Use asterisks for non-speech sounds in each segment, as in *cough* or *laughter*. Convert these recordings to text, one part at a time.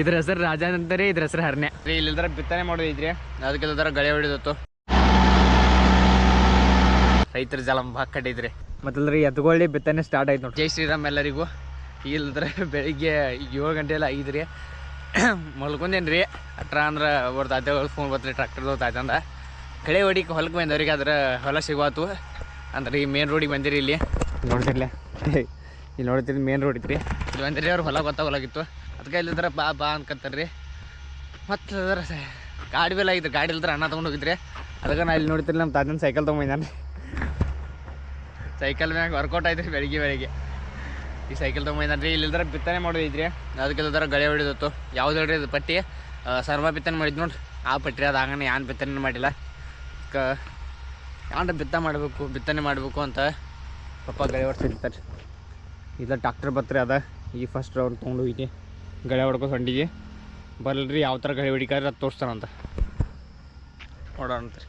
ಇದ್ರ ಹೆಸರು ರಾಜ ಅಂತಾರೆ ಇದ್ರ ಹೆಸರು ಹರ್ನೆ ಇಲ್ಲಿಲ್ದಾರ ಬಿತ್ತನೆ ಮಾಡೋದೈತ್ರಿ ಅದಕ್ಕೆಲ್ಲದರ ಗಳೆ ಹೊಡಿದತ್ತು. ರೈತರ ಜಲ ಭಾಗ ಕಟ್ಟಿದ್ರಿ. ಮತ್ತಲ್ರಿ ಎತ್ಕೊಳ್ಳಿ ಬಿತ್ತನೆ ಸ್ಟಾರ್ಟ್ ಆಯ್ತು ನೋಡಿ ಜೈ ಶ್ರೀರಾಮ್ ಎಲ್ಲರಿಗೂ. ಇಲ್ಲದ್ರೆ ಬೆಳಿಗ್ಗೆ ಏಳು ಗಂಟೆ ಎಲ್ಲ ಐದ್ರಿ ಮಲ್ಕೊಂಡೇನ್ರಿ ಅಟ್ರ ಅಂದ್ರೆ ಅವ್ರ ತಾತೆ ಫೋನ್ ಬರ್ತೀರಿ ಟ್ರ್ಯಾಕ್ಟರ್ದು ತಾತಂದ ಕಳೆ ಹೊಡಿಗೆ ಹೊಲಕ್ಕೆ ಬಂದವ್ರಿಗೆ ಅದ್ರ ಹೊಲ ಸಿಗುವತ್ತು ಅಂದ್ರೆ ಈ ಮೇನ್ ರೋಡಿಗೆ ಬಂದಿರಿ ಇಲ್ಲಿ. ನೋಡ್ತಿರ್ಲೆ. ಇಲ್ಲಿ ನೋಡ್ತಿರಿ ಮೇನ್ ರೋಡ್ ಐತ್ರಿ. ಇಲ್ಲಿ ಬಂದಿರಿ ಅವ್ರು ಹೊಲ ಗೊತ್ತಾಗಲಾಗಿತ್ತು ಇಲ್ಲಿದ್ರ ಬಾ ಬಾ ಅನ್ಕತ್ತಾರ್ರಿ ಮತ್ತು ಅದರ ಗಾಡಿ ಬೆಲ್ಲ ಆಗಿದ್ರೆ ಗಾಡಿ ಇಲ್ದ್ರೆ ಅಣ್ಣ ತೊಗೊಂಡು ಹೋಗಿದ್ರಿ. ಅದಕ್ಕೆ ನಾ ಇಲ್ಲಿ ನೋಡ್ತಿರ್ಲಿ ನಮ್ಮ ತಾತನ ಸೈಕಲ್ ತೊಗೊಂಡಿದ್ದಾನೆ ಸೈಕಲ್ ಮ್ಯಾಗ ವರ್ಕೌಟ್ ಆಯ್ತು ಬೆಳಿಗ್ಗೆ ಬೆಳಿಗ್ಗೆ. ಈ ಸೈಕಲ್ ತೊಗೊಂಬಂದ್ರಿ ಇಲ್ಲಿದ್ರೆ ಬಿತ್ತನೆ ಮಾಡೋದೈತ್ರಿ ಅದಕ್ಕೆ ಇಲ್ಲದ್ರ ಗಳೆ ಹೊಡಿದತ್ತು. ಯಾವ್ದು ಹೇಳ್ರಿ ಇದು ಪಟ್ಟಿ? ಸರ್ವ ಬಿತ್ತನೆ ಮಾಡಿದ್ ನೋಡ್ರಿ ಆ ಪಟ್ಟಿ ಅದು ಆಗನ ಯಾನ್ ಬಿತ್ತನೆ ಮಾಡಿಲ್ಲ. ಕ, ಯಾನ್ರ ಬಿತ್ತ ಮಾಡಬೇಕು, ಬಿತ್ತನೆ ಮಾಡಬೇಕು ಅಂತ ಪಪ್ಪ ಗಳೆ ಹೊಡ್ಸಿರ್ತಾರೆ. ಇಲ್ಲ ಡಾಕ್ಟ್ರ್ ಬತ್ರಿ ಅದ. ಈ ಫಸ್ಟ್ ರೌಂಡ್ ತೊಗೊಂಡು ಹೋಗಿ ಗಳೆ ಹೊಡ್ಕೊ ಸಂಡಿಗೆ. ಬರಲ್ರಿ ಯಾವ ಥರ ಗಳೆ ಹೊಡಿಕಾರ ಅದು ತೋರಿಸ್ತಾನಂತ ನೋಡೋಣ ಅಂತ್ರಿ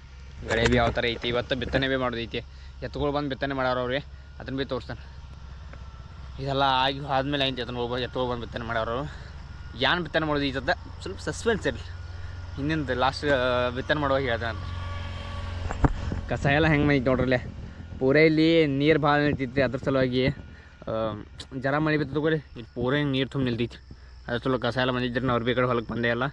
ಗಳೆ ಬಿ ಯಾವ ಥರ ಐತಿ, ಇವತ್ತು ಬಿತ್ತನೆ ಭೀ ಮಾಡೋದೈತಿ. ಎತ್ತುಗಳು ಬಂದು ಬಿತ್ತನೆ ಮಾಡ್ಯಾರವ್ರಿ ಅದನ್ನ ಬಿ ತೋರಿಸ್ತಾನೆ. ಇದೆಲ್ಲ ಆಗಿ ಆದ್ಮೇಲೆ ಐತಿ ಅದನ್ನ ಹೋಗ್ಬೋದು ಎತ್ತುಗಳು ಬಂದು ಬಿತ್ತನೆ ಮಾಡೋರು ಏನು ಬಿತ್ತನೆ ಮಾಡೋದು ಈತದ ಸ್ವಲ್ಪ ಸಸ್ಪೆನ್ಸ್ ಇರಲಿ. ಹಿಂದಿಂದು ಲಾಸ್ಟ್ ಬಿತ್ತನೆ ಮಾಡುವಾಗ ಹೇಳ್ತಾನೆ ಅಂತ. ಕಸ ಎಲ್ಲ ಹೆಂಗೆ ಮೈತಿ ನೋಡ್ರಲ್ಲೇ ಪೂರ ಇಲ್ಲಿ ನೀರು ಭಾಳ ನಿಲ್ತೈತಿ ಅದ್ರ ಸಲುವಾಗಿ ಜರ ಮಳೆ ಬಿತ್ತದ ಇಲ್ಲಿ ಪೂರ ನೀರು ತುಂಬ ನಿಲ್ತೈತಿ. ಅದ್ರ ಚಲೋ ಕಸ ಎಲ್ಲ ಬಂದಿದ್ರೆ ಅವ್ರ ಕಡೆ ಹೊಲಕ್ಕೆ ಬಂದೆ ಇಲ್ಲ.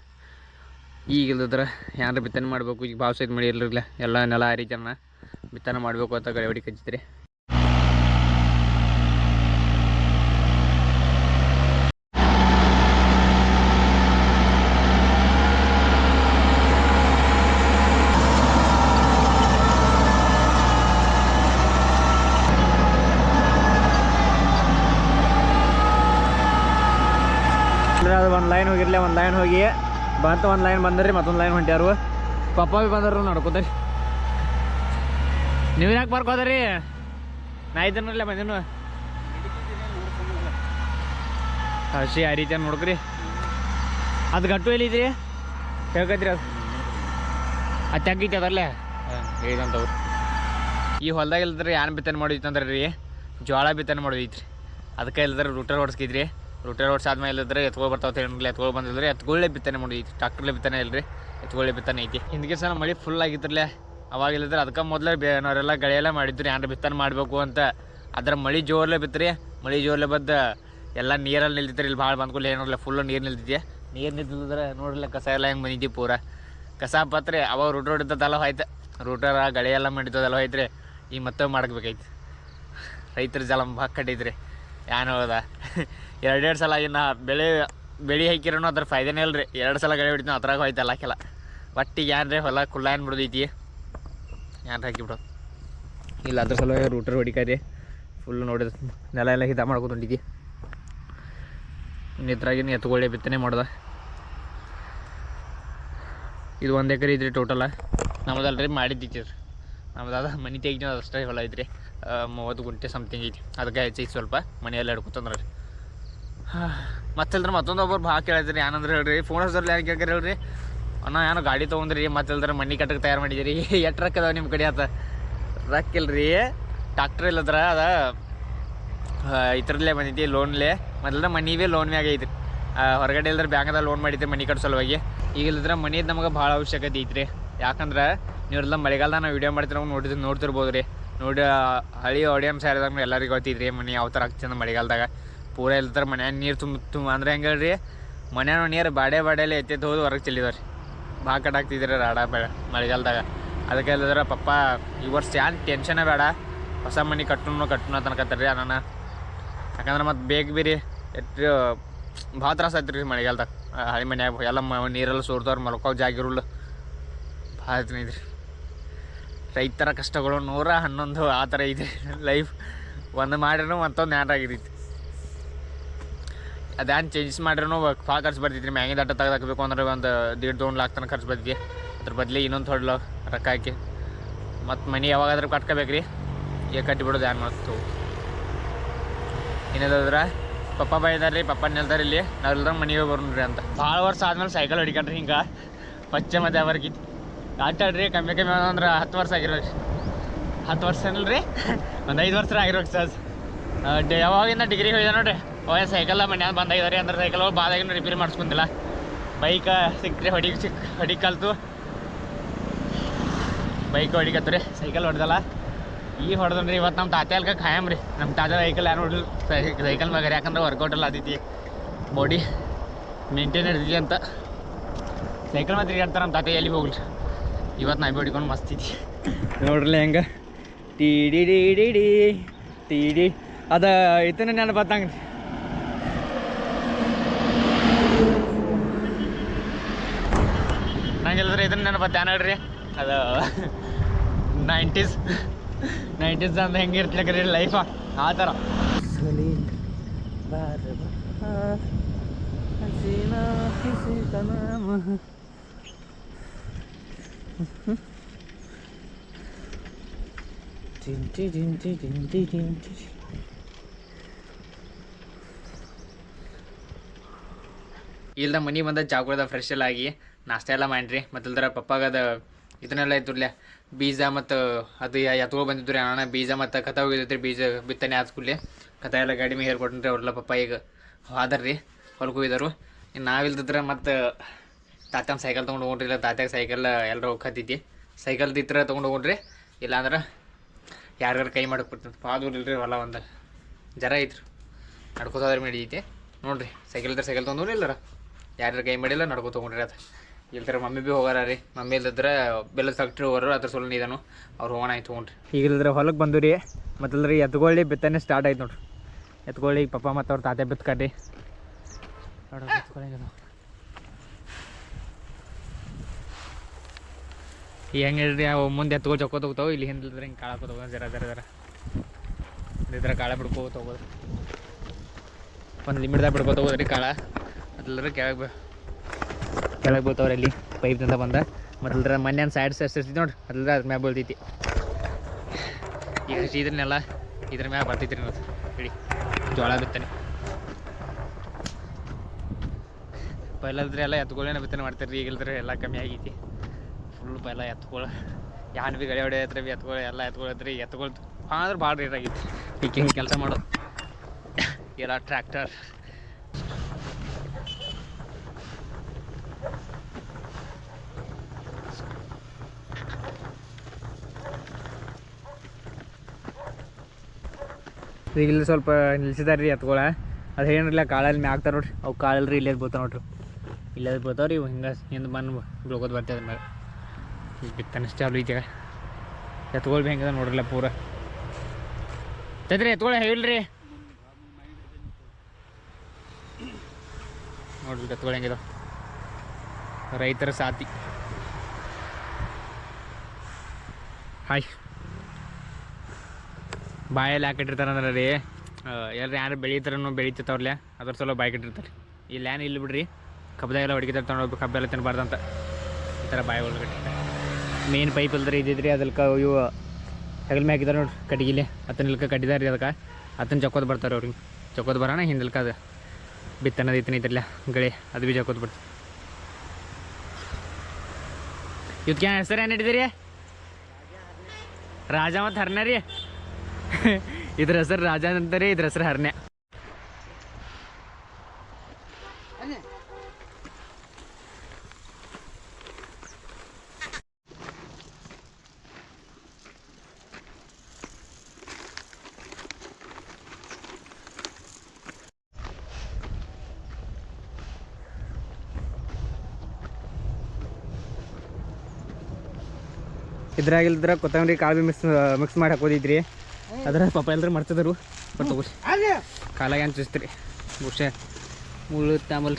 ಈಗ ಇಲ್ದಿದ್ರೆ ಯಾರು ಬಿತ್ತನೆ ಮಾಡಬೇಕು, ಈಗ ಭಾಳ ಸಹಿತ ಮಳೆ ಇರಲಿಲ್ಲ, ಎಲ್ಲ ನೆಲ ಆ ರೀತಿಯನ್ನ ಬಿತ್ತನೆ ಮಾಡಬೇಕು ಅಂತ ಗಡಿಬಡಿ ಕಚ್ಚಿದ್ರಿ ಅದು ಒಂದು ಲೈನ್ ಹೋಗಿರ್ಲಿ ಒಂದು ಲೈನ್ ಹೋಗಿ. ಬಂತು ಒಂದು ಲೈನ್ ಬಂದ್ರಿ, ಮತ್ತೊಂದು ಲೈನ್ ಹೊಂಟ್ಯಾರು. ಪಪ್ಪ ಬಿ ಬಂದರು ನಡ್ಕೋತಾರಿ ನೀವು ಯಾಕೆ ಬರ್ಕೋದ್ರಿ ನಾ ಇದ್ದೀನಲ್ಲ ಬಂದಿನು ಹಸಿ ಆ ರೀತಿ ನೋಡ್ಕ್ರಿ. ಅದು ಗಟ್ಟು ಎಲ್ಲಿದ್ರಿ ಹೇಳ್ಕತ್ರಿ ಅದು. ಅದು ತೆಗ್ಗೈತಿ ಅದರಲ್ಲೇ. ಹೇಳಿದಂತವ್ರು ಈ ಹೊಲ್ದಾಗ ಇಲ್ದ್ರೆ ಏನು ಬಿತ್ತನೆ ಮಾಡಿತ್ತಂದ್ರೆ ರೀ ಜೋಳ ಬಿತ್ತನೆ ಮಾಡೋದೈತ್ರಿ. ಅದಕ್ಕೆ ಇಲ್ದ್ರೆ ರೂಟರ್ ಹೊಡ್ಸ್ಕಿದ್ರಿ. ರೂಟರ್ ಆದ್ಮೇಲೆ ಇಲ್ಲದ್ರೆ ಎತ್ಕೊಳ್ ಬರ್ತಾವೆ ಹೇಳಿಲ್ಲ ಎತ್ಕೊಳ್ ಬಂದಿದ್ರೆ ಎತ್ಕೊಳ್ಳೆ ಬಿತ್ತನೆ ಮಾಡಿ ಟ್ರಾಕ್ಟರ್ಲೆ ಬಿತ್ತನೆ ಇಲ್ರಿ ಎತ್ಕೊಳ್ಳೆ ಬಿತ್ತನೆ ಐತಿ. ಹಿಂದಿಗೆ ಸಲ ಮಳೆ ಫುಲ್ ಆಗಿದ್ರಲ್ಲೇ, ಅವಾಗ ಇಲ್ಲದ್ರೆ ಅದಕ್ಕೆ ಮೊದಲೇ ಬೇ ನಾವೆಲ್ಲ ಮಾಡಿದ್ರು ಮಾಡಿದ್ರಿ, ಏನಾರ ಬಿತ್ತನೆ ಮಾಡಬೇಕು ಅಂತ. ಅದ್ರ ಮಳೆ ಜೋರ್ಲೆ ಬಿತ್ತರಿ, ಮಳೆ ಜೋರ್ಲೆ ಬದ್ದ ಎಲ್ಲ ನೀರಲ್ಲಿ ನಿಲ್ತಿತ್ರಿ ಇಲ್ಲಿ ಭಾಳ ಬಂದ್ಕೊಳ್ಳಿ ಏನಾರಲ್ಲ ಫುಲ್ ನೀರು ನಿಲ್ತಿದ್ದೆ ನೀರು ನಿಂತಿದ್ರೆ ನೋಡಿಲ್ಲ ಕಸ ಎಲ್ಲ ಹೆಂಗೆ ಬಂದಿದ್ದಿ ಪೂರ. ಕಸ ಪತ್ರೆ ಅವಾಗ ರೂಟ್ ಇದ್ದದಲ್ಲ ಹೋಯ್ತು. ರೂಟರ ಗಳೆ ಎಲ್ಲ ಮಾಡಿದ್ದದಲ್ಲ ಹೋಯ್ತ್ರಿ, ಈಗ ಮತ್ತೆ ಮಾಡಬೇಕಾಯ್ತು ರೈತರ ಜಲ ಭಾಗ ಕಟ್ಟಿದ್ರಿ. ಏನು ಹೋದ ಎರಡೆರಡು ಸಲ ಇನ್ನು ಬೆಳೆ ಬೆಳೆ ಹಾಕಿರೋನು ಅದ್ರ ಫಾಯ್ದೆನೇ ರೀ ಎರಡು ಸಲ ಗಳೆ ಬಿಡ್ತೀನಿ ಅದ್ರಾಗ ಹೋಯ್ತು ಕೆಲ. ಒಟ್ಟಿಗೆ ಏನ್ರಿ ಹೊಲ ಕುಲ್ಲ ಏನು ಬಿಡೋದೈತಿ ಏನ್ರ ಹಾಕಿಬಿಡೋದು ಇಲ್ಲ, ಅದ್ರ ಸಲುವಾಗಿ ರೂಟರ್ ಹೊಡಿಕಾರಿ ಫುಲ್ ನೋಡಿದ ನೆಲ ಎಲ್ಲ ಹಿದ ಮಾಡ್ಕೊತೀ ಹೊಂಟಿದ್ದಿ. ಇನ್ನು ಇದ್ರಾಗಿನ ಎತ್ಕೊಳ್ಳಿ ಬಿತ್ತನೆ ಮಾಡ್ದ. ಇದು ಒಂದು ಎಕರೆ ಐತ್ರಿ ಟೋಟಲ ನಮ್ಮದಲ್ರಿ ಮಾಡಿದ್ದಿತ್ತು ನಮ್ಮದಾದ ಮನೆ ತೆಗಿನ ಅಷ್ಟೇ ಹೊಲ ಐತ್ರಿ. ಮೂವತ್ತು ಗುಂಟೆ ಸಮಥಿಂಗ್ ಐತಿ. ಅದಕ್ಕೆ ಹೆಚ್ಚೈತಿ ಸ್ವಲ್ಪ ಮನೆಯಲ್ಲಿ ಹಿಡ್ಕೊತಂದ್ರೆ ರೀ ಮತ್ತಿಲ್ದ್ರೆ ಮತ್ತೊಂದು ಒಬ್ಬರು ಭಾಳ ಕೇಳಿದ್ರಿ ಏನಂದ್ರೆ ಹೇಳ್ರಿ ಫೋನ್ ಹಚ್ಚಿದ್ರಲ್ಲಿ ಯಾರು ಕೇಳ್ಕರಿ ಹೇಳ್ರಿ. ಅಣ್ಣ ಏನೋ ಗಾಡಿ ತೊಗೊಂಡ್ರಿ, ಮತ್ತಿಲ್ದ್ರೆ ಮಣ್ಣಿ ಕಟ್ಟಕ್ಕೆ ತಯಾರು ಮಾಡಿದಿರಿ. *laughs* ಎಷ್ಟು ರೊಕ್ಕ ಅದಾವ ನಿಮ್ಮ ಕಡೆ ಆತ ರೊಕ್ಕ ಇಲ್ರಿ ಟ್ರಾಕ್ಟರ್ ಇಲ್ಲದ್ರ ಅದ ಇದ್ರಲ್ಲೇ ಬಂದೈತಿ ಲೋನ್ಲೇ ಮೊದಲ ಮನಿವೇ ಲೋನ್ ಮ್ಯಾಗ ಐತ್ರಿ. ಹೊರಗಡೆ ಇಲ್ದ್ರೆ ಬ್ಯಾಂಕ್ದಾಗ ಲೋನ್ ಮಾಡಿದ್ರಿ ಮನಿ ಕಟ್ಟ ಸಲುವಾಗಿ. ಈಗ ಇಲ್ಲದ್ರೆ ಮನಿದು ನಮಗೆ ಭಾಳ ಅವಶ್ಯಕತೆ ಐತ್ರಿ. ಯಾಕಂದ್ರೆ ನೀವೆಲ್ಲ ಮಳೆಗಾಲದಾಗ ನಾವು ವಿಡಿಯೋ ಮಾಡ್ತೀವಿ ನೋಡಿದ್ರೆ ನೋಡಿದ್ ನೋಡ್ತಿರ್ಬೋದು ರೀ ನೋಡಿ ಹಳಿ ಆಡಿಯನ್ಸ್ ಯಾರ್ದಾಗ ಎಲ್ಲರಿಗೂ ಗೊತ್ತೈತ್ರಿ ಮನೆ ಯಾವ ಥರ ಆಗ್ತದೆ ಮಳೆಗಾಲದಾಗ. ಪೂರ ಇಲ್ತಾರೆ ಮನ್ಯಾಗ ನೀರು ತುಂಬ ತುಂಬ ಅಂದ್ರೆ ಹೆಂಗೆ ಹೇಳ್ರಿ ಮನ್ಯಾಗ ನೀರು ಬಾಡೆ ಬಾಡೆಲೆ ಎತ್ತೆತ್ತು ಹೋದು ಹೊರಗೆ ಚೆಲ್ಲಿದಾರೆ ಭಾಳ ಕಟ್ಟಾಗ್ತಿದ್ರಿ ರಾಡ ಬೇಡ ಮಳೆಗಾಲದಾಗ. ಅದಕ್ಕೆ ಇಲ್ಲದ್ರೆ ಪಪ್ಪ, ಈ ವರ್ಷ ಏನು ಟೆನ್ಷನೇ ಬೇಡ. ಹೊಸ ಮನೆ ಕಟ್ಟುನು ಕಟ್ಟುನು ತನಕತ್ತಾರ್ರಿ ಅನ್ನ ಯಾಕಂದ್ರೆ ಮತ್ತೆ ಬೇಗ ಬಿರಿ ಎಷ್ಟು ಭಾಳ ತ್ರಾಸ ಆಯ್ತು ರೀ ಮಳೆಗಾಲದಾಗ ಹಳೆ ಮನ್ಯಾಗ ಎಲ್ಲ ಮ ನೀರೆಲ್ಲ ಸೋರ್ತವ್ರು ಮಲ್ಕೋ ಜಾಗ ಇರಲ್ಲ ಭಾಳ ಇದ್ರಿ ರೈತರ ಕಷ್ಟಗಳು ನೂರ ಹನ್ನೊಂದು ಆ ಥರ ಐತೆ ಲೈಫ್ *laughs* ಒಂದು ಮಾಡಿರೂ ಮತ್ತೊಂದು ನ್ಯಾಟ್ ಆಗಿರ್ತೈತಿ ಅದೇನು ಚೇಂಜಸ್ ಮಾಡ್ರೂ ಭಾಳ ಖರ್ಚು ಬರ್ತೈತಿ ರೀ ಮ್ಯಾಂಗಿನ ದಟ್ಟ ತೆಗೆದಾಕಬೇಕು ಅಂದ್ರೆ ಒಂದು ದೀಡ್ ತೊಗೊಂಡು ಲಾಕ್ ತನಕ ಖರ್ಚು ಬರ್ತೈತಿ ಅದ್ರ ಬದಲಿ ಇನ್ನೊಂದು ಥೊಡ್ ರೊಕ್ಕ ಹಾಕಿ. ಮತ್ತು ಮನೆ ಯಾವಾಗಾದ್ರೂ ಕಟ್ಕೋಬೇಕು ರೀ ಈಗ ಕಟ್ಟಿಬಿಡೋದು ಏನು ಮಾಡ್ತು ಇನ್ನದಾದ್ರೆ ಪಪ್ಪ ರೀ ಪಪ್ಪ ನಿಲ್ದಾರ ಇಲ್ಲಿ. ನಾವೆಲ್ಲರ ಮನೆಗೆ ಬರ್ರಿ ಅಂತ. ಭಾಳ ವರ್ಷ ಆದ್ಮೇಲೆ ಸೈಕಲ್ ಹೊಡಿಕೊಂಡ್ರಿ ಹಿಂಗೆ. ಪಚ್ಚೆ ಮತ್ತೆ ಅವ್ರಿಗೆ ಆಟಾಡ್ರಿ ಕಮ್ಮಿ ಕಮ್ಮಿ ಅಂದ್ರೆ ಹತ್ತು ವರ್ಷ ಆಗಿರೋ ಹತ್ತು ವರ್ಷ ಏನಲ್ರಿ? ಒಂದು ಐದು ವರ್ಷ ಆಗಿರೋ ಸರ್ ಯಾವಾಗಿಂದ ಡಿಗ್ರಿ ಹೋಗಿದೆ ನೋಡ್ರಿ? ಅವಾಗ ಸೈಕಲ್ ಮನ್ಯಾಗ ಬಂದಾಗಿದ್ದಾರೆ ಅಂದ್ರೆ ಸೈಕಲ್ ಬಾದಾಗಿನ ರಿಪೇರಿ ಮಾಡಿಸ್ಕೊಂತಿಲ್ಲ. ಬೈಕ್ ಸಿಕ್ಕರೆ ಹೊಡಿ ಸಿಕ್ ಹೊಡಿ ಕಲ್ತು. ಬೈಕ್ ಹೊಡಿಕತ್ರಿ ಸೈಕಲ್ ಹೊಡೆದಲ್ಲ. ಈ ಹೊಡೆದ್ರಿ ಇವತ್ತು ನಮ್ಮ ತಾತ ಅಲ್ಕ ಖಾಯಮ್ ರೀ. ನಮ್ಮ ತಾತ ಸೈಕಲ್ ಯಾರು ನೋಡಿಲ್ಲ ಸೈಕಲ್ ಮಗರ್ ಯಾಕಂದ್ರೆ ವರ್ಕೌಟ್ ಎಲ್ಲ ಆದೈತಿ. ಬಾಡಿ ಮೇಂಟೈನ್ ಇರ್ತೈತಿ ಅಂತ. ಸೈಕಲ್ ಮಾತ್ರ ತಿರ್ಗಾಡ್ತಾರೆ ನಮ್ಮ ತಾತ ಎಲ್ಲಿ ಹೋಗ್ಲಿ. ಇವತ್ತು ನಾ ಹೊಡಿಕೊಂಡು ಮಸ್ತ್ ನೋಡ್ರಿ ಹೆಂಗ. ಟಿ ಡಿ ಡಿ ಡಿ ಟಿ ಡಿ ಅದ ಇದನ್ನ ನೆನಪು ಬತ್ತ ನೋಡ್ರಿ. ಅದು ನೈಂಟೀಸ್ ನೈಂಟೀಸ್ ಅಂದ್ರೆ ಹೆಂಗೆ ಇರ್ತಿಲ್ಲ ಲೈಫ ಆ ಥರ. ಇಲ್ದ ಮನೆ ಬಂದ ಜಾಗದ ಫ್ರೆಶ್ ಎಲ್ಲ ಆಗಿ ನಾಷ್ಟ ಎಲ್ಲ ಮಾಡ್ರಿ. ಮತ್ತು ಇಲ್ದ್ರ ಪಪ್ಪಾಗದ ಇದನ್ನೆಲ್ಲ ಇದ್ರಲ್ಲೇ ಬೀಜ ಮತ್ತು ಅದು ಎತ್ಕೊ ಬಂದಿದ್ರು ಅಣ್ಣ ಬೀಜ ಮತ್ತು ಕಥ ಹೋಗಿದ್ರಿ ಬೀಜ ಬಿತ್ತನೆ ಆದ ಕೂಡಲೇ. ಕಥ ಎಲ್ಲ ಗಾಡಿ ಮೇಲೆ ಹೇಳ್ಕೊಟ್ರಿ ಅವ್ರಲ್ಲ ಪಪ್ಪ ಈಗ ಆದರ್ರಿ ಹೊಲಕ್ಕೆ ಹೋಗಿದ್ರು ಇನ್ನು ನಾವಿಲ್ದಿದ್ರೆ ಮತ್ತು ತಾತನ ಸೈಕಲ್ ತೊಗೊಂಡು ಹೋಗ್ರಿ ತಾತ್ಯಾಗ ಸೈಕಲ್ ಎಲ್ಲರೂ ಹೋಗ್ಕತ್ತಿದ್ದಿ ಸೈಕಲ್ ಇತ್ರ ತೊಗೊಂಡು ಹೋಗ್ರಿ. ಇಲ್ಲಾಂದ್ರೆ ಯಾರ್ಯಾರು ಕೈ ಮಾಡಕ್ಕೆ ಬಿಡ್ತದೆ ಭಾಳ ಇಲ್ರಿ ಹೊಲ ಒಂದು. ಜರ ಐತ್ರಿ. ನಡ್ಕೋತಾದ್ರೆ ಐತಿ ನೋಡ್ರಿ, ಸೈಕಲ್ ಇದ್ರೆ ಸೈಕಲ್ ತೊಗೊಂಡ್ರಿ ಇಲ್ಲರ ಯಾರ್ಯಾರು ಕೈ ಮಾಡಿಲ್ಲ ನಡ್ಕೊ ತೊಗೊಂಡ್ರಿ ಅದು ಇಲ್ತರ ಮಮ್ಮಿ ಭೀ ಹೋಗಾರ ರೀ. ಮಮ್ಮಿ ಇಲ್ಲದ್ರೆ ಬೆಲ್ಲ ಫ್ಯಾಕ್ಟ್ರಿ ಹೋಗೋರು ಅದ್ರ ಸಲ ಇದನ್ನು ಅವ್ರು ಹೋಗೋಣ ಆಯ್ತು ತೊಗೊಂಡ್ರಿ. ಈಗ ಇಲ್ಲದ್ರೆ ಹೊಲಕ್ಕೆ ಬಂದು ರೀ. ಮತ್ತಲ್ರಿ ಎತ್ಕೊಳ್ಳಿ ಬಿತ್ತನೆ ಸ್ಟಾರ್ಟ್ ಆಯ್ತು ನೋಡ್ರಿ. ಎತ್ಕೊಳ್ಳಿ ಪಪ್ಪ ಮತ್ತು ಅವ್ರ ತಾತೆ ಬಿತ್ಕಡ್ರಿ ಈ ಹೆಂಗೆ ಹೇಳ್ರಿ, ಅವು ಮುಂದೆ ಎತ್ಕೊ ಚೊಕ್ಕೋತ ಹೋಗ್ತಾವೆ, ಇಲ್ಲಿ ಹಿಂದಿಲ್ದ್ರೆ ಹಿಂಗೆ ಕಾಳಕ್ಕೆ ಹೋಗೋದು ಜರ ಜರ ಜರ. ಇದ್ರ ಕಾಳ ಬಿಡ್ಕೋತ ಹೋಗೋದು ಒಂದು ಲಿಮಿಟ್ದಾಗ ಬಿಡ್ಕೋತ ಹೋಗೋದ್ರಿ ಕಾಳ. ಅದ್ರಲ್ಲರ ಕೆಳಗೆ ಬ. ಕೆಳಗೆ ಬೀಳ್ತಾವ್ರಿ ಅಲ್ಲಿ ಪೈಪ್ನಿಂದ ಬಂದ. ಮೊದಲ್ರ ಮನ್ಯಾನ ಸೈಡ್ ಸಸ್ತಿತ್ತು ನೋಡ್ರಿ ಅದ್ರ ಅದ್ರ ಮ್ಯಾಗ ಬೀಳ್ತೈತಿ. ಈಗ ಇದ್ರನ್ನೆಲ್ಲ ಇದ್ರ ಮ್ಯಾಗ ಬರ್ತೈತಿ ರೀ ಇಡಿ, ಜೋಳ ಬಿತ್ತನೆ. ಪೈಲಾದ್ರೆ ಎಲ್ಲ ಎತ್ಕೊಳ್ಳೇನ ಬಿತ್ತನೆ ಮಾಡ್ತಾರೆ ರೀ ಈಗಿಲ್ದ್ರೆ ಎಲ್ಲ ಕಮ್ಮಿ ಆಗೈತಿ. ಫುಲ್ ಪೈಲ ಎತ್ಕೊಳ, ಯಾನ್ ಬಿ ಗಡೆ ಹೊಡೆ ಐತ್ರಿ ಬಿ ಎತ್ಕೊಳ, ಎಲ್ಲ ಎತ್ಕೊಳತ್ರಿ ಎತ್ಕೊಳ್ತು. ಅಂದ್ರೆ ಭಾಳ ರೇಟ್ ಆಗಿತ್ತು ಈಗ ಹಿಂಗೆ ಕೆಲಸ ಮಾಡೋದು *coughs* ಎಲ್ಲ ಟ್ರ್ಯಾಕ್ಟರ್ ಈಗ ಇಲ್ಲಿ ಸ್ವಲ್ಪ ನಿಲ್ಸಿದಾರೆ ರೀ ಎತ್ಕೊಳ. ಅದು ಏನಿಲ್ಲ ಕಾಳಲ್ಲಿ ಮ್ಯಾಗ್ತಾರ ನೋಡ್ರಿ. ಅವು ಕಾಳಲ್ರಿ ಇಲ್ಲೇ ಬೀಳ್ತಾವೆ ನೋಡ್ರಿ. ಇಲ್ಲೇ ಬೀಳ್ತಾವೆ ರೀ ಹಿಂಗೆ ಹಿಂದೆ ಬಂದು ಬೀಳ್ಕೋತ ಬರ್ತದೆ ಮೇಲೆ ಬಿತ್ತನೆ ಚಾಲು ಐತೆ ಎತ್ಕೊಳ್ ಹೆಂಗದ ನೋಡ್ರಲ್ಲ ಪೂರ. ತದ್ರಿ ಎತ್ಕೊಳ ಹೇಳಿಲ್ರಿ ನೋಡ್ರಿ, ಎತ್ಕೊಳ ಹೆಂಗಿದ ರೈತರ ಸಾತಿ. ಹಾಯ್. ಬಾಯಲ್ಲಿ ಹಾಕಿಟ್ಟಿರ್ತಾರೆ ಅಂದ್ರೆ ರೀ ಎಲ್ಲರೂ ಯಾರು ಬೆಳೀತಾರನು ಬೆಳೀತಿರ್ತಾವ್ರಲ್ಲ, ಅದ್ರ ಸಲ ಬಾಯಿ ಕಟ್ಟಿರ್ತಾರೆ. ಈ ಲ್ಯಾನ್ ಇಲ್ಲಿ ಬಿಡ್ರಿ, ಕಬ್ಬದಾಗೆಲ್ಲ ಹೊಡಿಕಿತಾರೆ ಎಲ್ಲ ಕಬ್ಬೆಲ್ಲ ತಿನ್ನಬಾರ್ದಂತ ಈ ಥರ ಬಾಯಿ ಒಳಗೆ ಕಟ್ಟಿರ್ತಾರೆ ಮೇನ್ ಪೈಪ್ ಇಲ್ದ್ರೆ ಇದ್ದಿದ್ರಿ ಅದಕ್ಕೆ ಇವು ಹೆಗಲ್ ಮ್ಯಾಗ ಹಾಕಿದಾರೆ ನೋಡ್ರಿ ಕಟ್ಟಿಗಿಲೆ ಅದನ್ನ ಇಲ್ಕ ಕಟ್ಟಿದಾರೆ ರೀ ಅದಕ್ಕೆ. ಹತ್ತನ ಚಕ್ಕೋದು ಬರ್ತಾರೆ ಅವ್ರಿಗೆ. ಚಕ್ಕೋದು ಬರೋಣ ಹಿಂದಿಲ್ಕ ಅದು ಬಿತ್ತನದ ಇತ್ತನ ಇದ್ರಲ್ಲ ಗಳಿ, ಅದು ಬೀಜ ಚಕ್ಕೋದು ಬರ್ತದೆ ಇದಕ್ಕೆ ಹೆಸರು ಏನು ಹಿಡಿದಿರಿ ರಾಜ ಮತ್ತು ಹರ್ನ ರೀ ಇದ್ರ ಹೆಸರು ರಾಜ ಅಂತಾರೆ ಇದ್ರ ಹೆಸರು ಹರಣ್ಯ ಇದ್ರಾಗಿಲ್ದ್ರ ಕೊತ್ತಂಬರಿ ಕಾಳು ಮಿಕ್ಸ್ ಮಿಕ್ಸ್ ಮಾಡಿ ಹಾಕೋದಿದ್ರಿ ಅದ್ರ ಪಾಪ ಎಲ್ಲರೂ ಮಾಡ್ತಿದ್ರು. ಬಟ್ ತಗೋರಿ ಕಾಲಾಗ ಏನು ಚುಸ್ತ್ರಿ ಬಹುಶಃ ಮುಳ್ಳು ತಾಮಲ್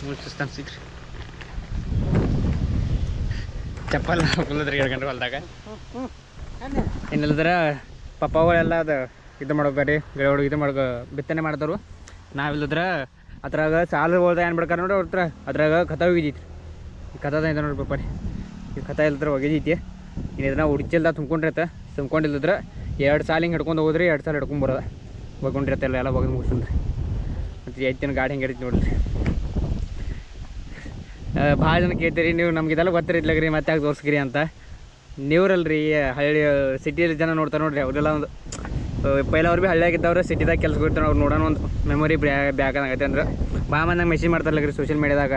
ಮುಳ್ಳು ಚುಸ್ತ ಅನ್ಸಿದ್ರಿ ಚಪ್ಪಲ್ ಎರಡು ಗಂಟೆ ಹೊಲ್ದಾಗ. ಏನಿಲ್ಲದ್ರ ಪಪ್ಪಾಗಳೆಲ್ಲ ಅದು ಇದು ಮಾಡ್ಬೇಕ್ರಿ ಗಿಡ ಇದು ಮಾಡ್ಕೊ ಬಿತ್ತನೆ ಮಾಡಿದ್ರು ನಾವಿಲ್ಲದ್ರ ಅದ್ರಾಗ ಸಾಲ ಹೋದ ಏನು ಬಿಡ್ಕಾರ ನೋಡಿ ಅವ್ರ ಅದ್ರಾಗ ಕಥ ಹೋಗಿದೈತಿ ಈ ಕಥದ ಇದೆ ನೋಡಿ ಪಪ್ಪ ರೀ ಈ ಕಥ ಇಲ್ದ್ರೆ ಒಗಿದೈತಿ. ಇನ್ನು ಇದನ್ನ ಉಡ್ಚಿಲ್ದ ತುಂಬ್ಕೊಂಡಿರ್ತ ತುಂಬ್ಕೊಂಡಿಲ್ಲದ್ರ ಎರಡು ಸಾಲ ಹಿಂಗೆ ಹಿಡ್ಕೊಂಡು ಹೋದ್ರಿ ಎರಡು ಸಾಲ ಹಿಡ್ಕೊಂಡು ಬರೋದ. ಒಗ್ಕೊಂಡಿರತ್ತೆ ಎಲ್ಲ ಒಗದು ಮುಗಿಸಿದ್ರಿ ಮತ್ತು ಎತ್ತಿನ ಗಾಡಿ ಹಿಂಗೆ ಇರ್ತೈತಿ ನೋಡ್ರಿ. ಭಾಳ ಜನ ಕೇಳ್ತೀರಿ, ನೀವು ನಮ್ಗೆ ಇದೆಲ್ಲ ಗೊತ್ತಿರಲಿಲ್ಲ ರೀ, ಮತ್ತೆ ಯಾಕೆ ತೋರಿಸ್ಗಿರಿ ಅಂತ. ರೀ ಹಳ್ಳಿ ಸಿಟಿಯಲ್ಲಿ ಜನ ನೋಡ್ತಾರೆ ನೋಡಿರಿ, ಅವರೆಲ್ಲ ಒಂದು ಪೈಲ ಅವ್ರು ಭೀ ಹಳ್ಳಿಯಾಗಿದ್ದವ್ರು, ಸಿಟಿದಾಗ ಕೆಲಸ ಕೊಡ್ತಾರೆ ಅವ್ರು ನೋಡೋಣ ಒಂದು ಮೆಮೊರಿ ಬ್ಯಾಕ್ ಆಗೈತೆ ಅಂದ್ರೆ. ಭಾಳ ಮಂದಿ ಮೆಸೇಜ್ ಮಾಡ್ತಾರಲ್ಲ ರೀ ಸೋಷಿಯಲ್ ಮೀಡಿಯಾದಾಗ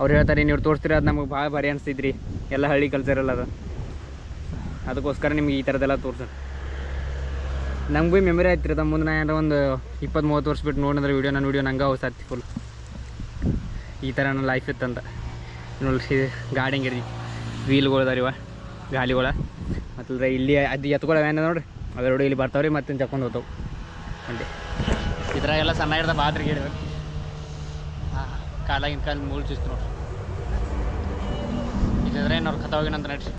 ಅವ್ರು ಹೇಳ್ತಾರೆ, ನೀವು ತೋರಿಸ್ತೀರ, ಅದು ನಮಗೆ ಭಾಳ ಭಾರಿ ಅನಿಸ್ತಿದ್ರಿ. ಎಲ್ಲ ಹಳ್ಳಿ ಕಲ್ಚರಲ್ಲ ಅದು. ಅದಕ್ಕೋಸ್ಕರ ನಿಮ್ಗೆ ಈ ಥರದ್ದೆಲ್ಲ ತೋರ್ಸೋಣ. ನಂಗೆ ಭೀ ಮೆಮೊರಿ ಆಯ್ತು ರೀ ತಮ್ಮ ಮುಂದೆ ನಾ ಏನಾರ ಒಂದು ಇಪ್ಪತ್ತು ಮೂವತ್ತು ವರ್ಷ ಬಿಟ್ಟು ನೋಡಿದ್ರೆ ವೀಡಿಯೋ ನನ್ನ ವೀಡಿಯೋ ನಂಗೆ ಅವಸಾತಿ ಫುಲ್ ಈ ಥರ ನನ್ನ ಲೈಫ್ ಇತ್ತಂತ. ನೋಡ್ರಿ ಗಾಡಿ ಹೆಂಗಿರಿ ವೀಲ್ಗಳು ಅದಾವ ಇವ, ಗಾಲಿಗಳ. ಮತ್ತು ಇಲ್ಲಿ ಅದು ಎತ್ಕೊಳ್ಳೋ ಏನ ನೋಡ್ರಿ? ಅದರೊಡೆ ಇಲ್ಲಿ ಬರ್ತಾವ್ರಿ ಮತ್ತೆ ಚಕ್ಕೊಂಡು ಹೋಗ್ತಾವೆ. ಅಂತೆ ಇದ್ರಾಗೆಲ್ಲ ಸಣ್ಣ ಇರ್ದ ಬಾತ್ರಿ ಗಿಡ. ಹಾಂ ಕಾಲಾಗಿನ ಕಾಲ ಮೂಳು ಚಿಸ್ತು ನೋಡ್ರಿ. ಇದ್ರೆ ಏನವ್ರು ಕಥಾವಾಗಿನಂತ ನಡ್ರಿ.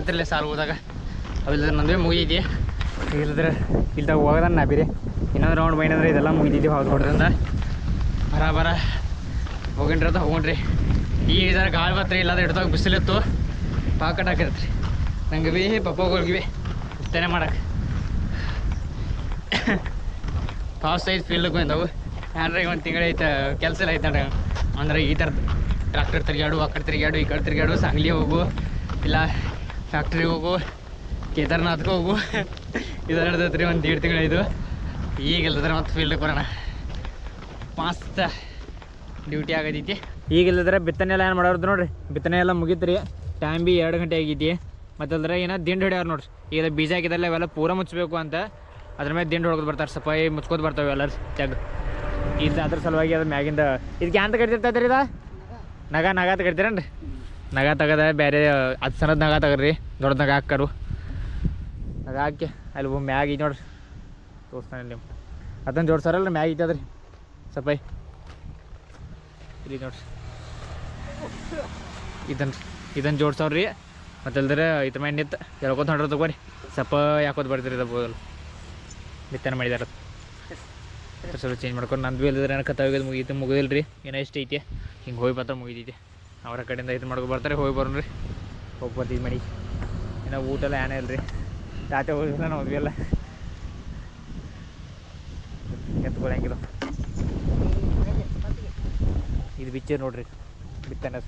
ಕಥಾವಿದ್ರಲ್ಲೇ ಸಾಲು ಹೋದಾಗ ಅವಿಲ್ಲದ್ರೆ ನಂದೇ ಮುಗಿದಿದೆ ಇಲ್ಲದ್ರೆ ಇಲ್ದಾಗ ಹೋಗೋದನ್ನ ನಾ ಬೇರೆ ಇನ್ನೊಂದು ರೌಂಡ್ ಬೈನಂದ್ರೆ ಇದೆಲ್ಲ ಮುಗಿದಿದ್ದೀವಿ ಹೌದು ಹೊಡೆದ್ರಿಂದ ಬರ ಬರ ಹೋಗಿನ್ರಿ ಅಂತ ಹೋಗ್ರಿ ಈಗ ಇದರ ಗಾಳಿ ಬತ್ರಿ ಇಲ್ಲಾದ್ರೆ ಹಿಡ್ದಾಗ ಬಿಸಿಲಿತ್ತು ಪಾಕಟ್ ಹಾಕಿರತ್ರಿ. ನಂಗೆ ಬಿ ಪಪ್ಪಗೋಗಿ ಬಿ ತೆನೆ ಮಾಡಕ್ಕೆ ಫಾಸ್ಟ್ ಐದು ಫೀಲ್ಡ್ಗೆ ಬಂದವು. ಅಂದ್ರೆ ಒಂದು ತಿಂಗಳೈತೆ ಕೆಲಸ ಎಲ್ಲ ಐತೆ ಅಂದ್ರೆ ಈ ಥರದ್ದು ಟ್ರ್ಯಾಕ್ಟರ್ ತಿರುಗಾಡು ಆ ಕಡೆ ತಿರುಗಾಡು ಈ ಕಡೆ ತಿರುಗಾಡು ಸಾಂಗ್ಲಿ ಹೋಗು. ಇಲ್ಲ ಫ್ಯಾಕ್ಟ್ರಿಗೆ ಹೋಗು, ಕೇದಾರ್ನಾಥ್ಗೆ ಹೋಗು. ಇದು ರೀ ಒಂದು ಎರಡು ತಿಂಗಳಾಯ್ತು ಈಗ ಇಲ್ಲದ್ರೆ ಮತ್ತೆ ಫೀಲ್ಡ್ಗೆ ಬರೋಣ. ಮಸ್ತ್ ಡ್ಯೂಟಿ ಆಗತೈತಿ. ಈಗ ಇಲ್ಲದ್ರೆ ಬಿತ್ತನೆ ಎಲ್ಲ ಏನು ಮಾಡೋದು ನೋಡ್ರಿ. ಬಿತ್ತನೆ ಎಲ್ಲ ಮುಗೀತ್ರಿ. ಟೈಮ್ ಬಿ ಎರಡು ಗಂಟೆ ಆಗೈತಿ. ಮತ್ತಲ್ದ್ರೆ ಏನೋ ದಿಂಡು ಹೊಡ್ಯಾರ ನೋಡ್ರಿ. ಈಗ ಬೀಜ ಹಾಕಿದಲ್ಲ ಇವೆಲ್ಲ ಪೂರ ಮುಚ್ಚಬೇಕು ಅಂತ. ಅದ್ರ ಮೇಲೆ ದಿಂಡು ಹೊಡ್ದು ಬರ್ತಾರೆ, ಸಫಾಯಿ ಮುಚ್ಕೋದು ಬರ್ತಾವೆ ಎಲ್ಲ ತೆಗ್ ಇದು ಅದ್ರ ಸಲುವಾಗಿ ಅದ್ರ ಮ್ಯಾಗಿಂದ ಇದಕ್ಕೆ ಅಂತ ಕಟ್ತಿರ್ತೈತೆ ರೀ ಇದು? ನಗ ನಗ ಅಂತ ಕಟ್ತೀರೇನ್ರಿ? ನಗ ತಗದ ಬೇರೆ ಅದು ಸಣ್ಣದ ನಗ ತಗರಿ ದೊಡ್ಡ ನಗ ಹಾಕರು ನಗ ಹಾಕಿ, ಅಲ್ಲಿ ಮ್ಯಾಗ ಐತಿ ನೋಡ್ರಿ. ತೋರಿಸ್ತಾನೆ ನಿಮ್ಮ ಅದನ್ನು ಜೋಡ್ಸಾರಲ್ಲ ಮ್ಯಾಗ ಐತದ್ರಿ ಸಪೈ ಇಲ್ಲಿ ನೋಡ್ರಿ. ಇದನ್ನು ಇದನ್ನು ಜೋಡ್ಸವ್ರಿ ಮತ್ತೆ ಅಲ್ದ್ರೆ ಇದ್ರ ಮೇಲೆ ನಿಂತು ಹೊಂಡ್ರ ತಗೋರಿ. ಸಪ್ಪ ಯಾಕೋದು ಬರ್ತೀರಿ ಇದು ಬೋದಲ್ಲ ಬಿತ್ತನೆ ಮಾಡಿದಾರ. ಸ್ವಲ್ಪ ಚೇಂಜ್ ಮಾಡ್ಕೊಂಡು ನಂದು ಇಲ್ಲದ್ರೆ ಏನೋ ತಗೋದು ಮುಗೀತು ಮುಗಿದಿಲ್ಲ ರೀ ಏನೋ ಇಷ್ಟ ಐತಿ. ಹಿಂಗೆ ಹೋಗಿ ಬರ್ತಾ ಮುಗಿದೈತಿ. ಅವರ ಕಡೆಯಿಂದ ಇದು ಮಾಡ್ಕೊ ಬರ್ತಾರೆ, ಹೋಗಿ ಬರೋಣ ರೀ ಹೋಗಿ ಬರ್ತೀವಿ ಮಡಿ. ಏನೋ ಊಟ ಎಲ್ಲ ಏನೇ ಇಲ್ಲ ರೀ ತಾತೆ ಹೋಗಿಲ್ಲ ನಾವು ಹೋದ್ವಿ ಎಲ್ಲ ಇದು ಬಿಚ್ಚೆ ನೋಡ್ರಿ, ಬಿತ್ತನೆ.